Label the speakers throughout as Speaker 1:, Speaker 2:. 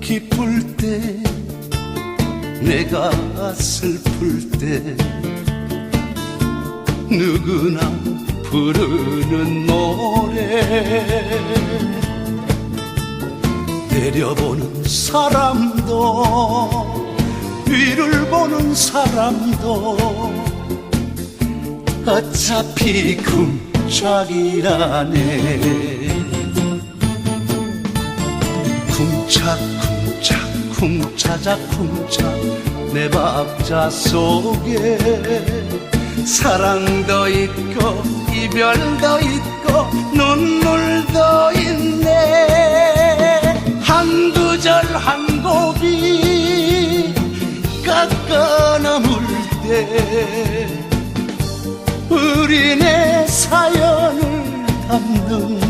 Speaker 1: 기쁠 때 내가 슬플 때 누구나 부르는 노래. 내려보는 사람도 위를 보는 사람도 어차피 쿵짝이라네 쿵짝쿵짝 쿵차자 쿵짝 내 박자 속에 사랑도 있고 이별도 있고 눈물도 있네. 한두 절 한 고비 깎아 넘을 때 우리네 사연을 담는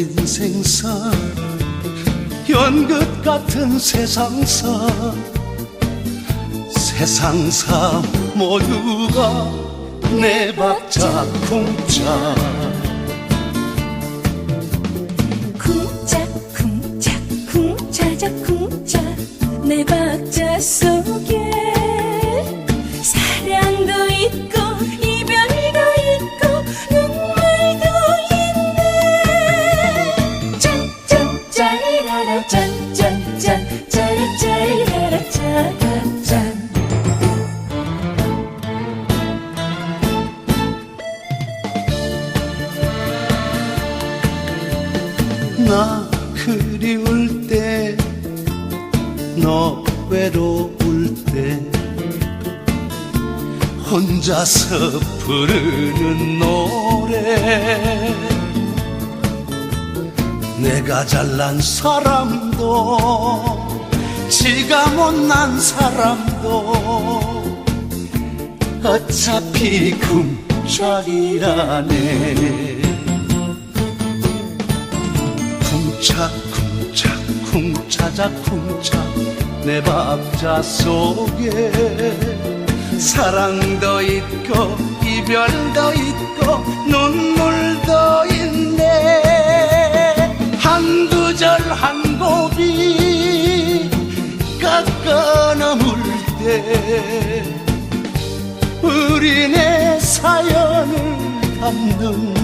Speaker 1: 인생사 연극 같은 세상사 세상사 모두가 내 박자 쿵짝.
Speaker 2: 쿵짝 쿵짝 쿵차자 쿵짝. 내 박자 속에 사랑도 있고
Speaker 1: 그리울 때 너 외로울 때 혼자서 부르는 노래. 내가 잘난 사람도 지가 못난 사람도 어차피 쿵짝이라네 쿵짝쿵짝 쿵차자 쿵짝 내 박자 속에 사랑도 있고 이별도 있고 눈물도 있네. 한두 절한 고비 깎아 넘을 때 우리네 사연을 담는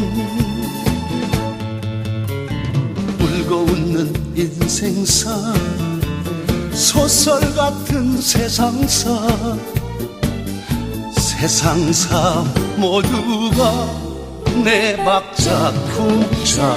Speaker 1: 인생사 소설 같은 세상사. 세상사 모두가 내 박자 쿵짝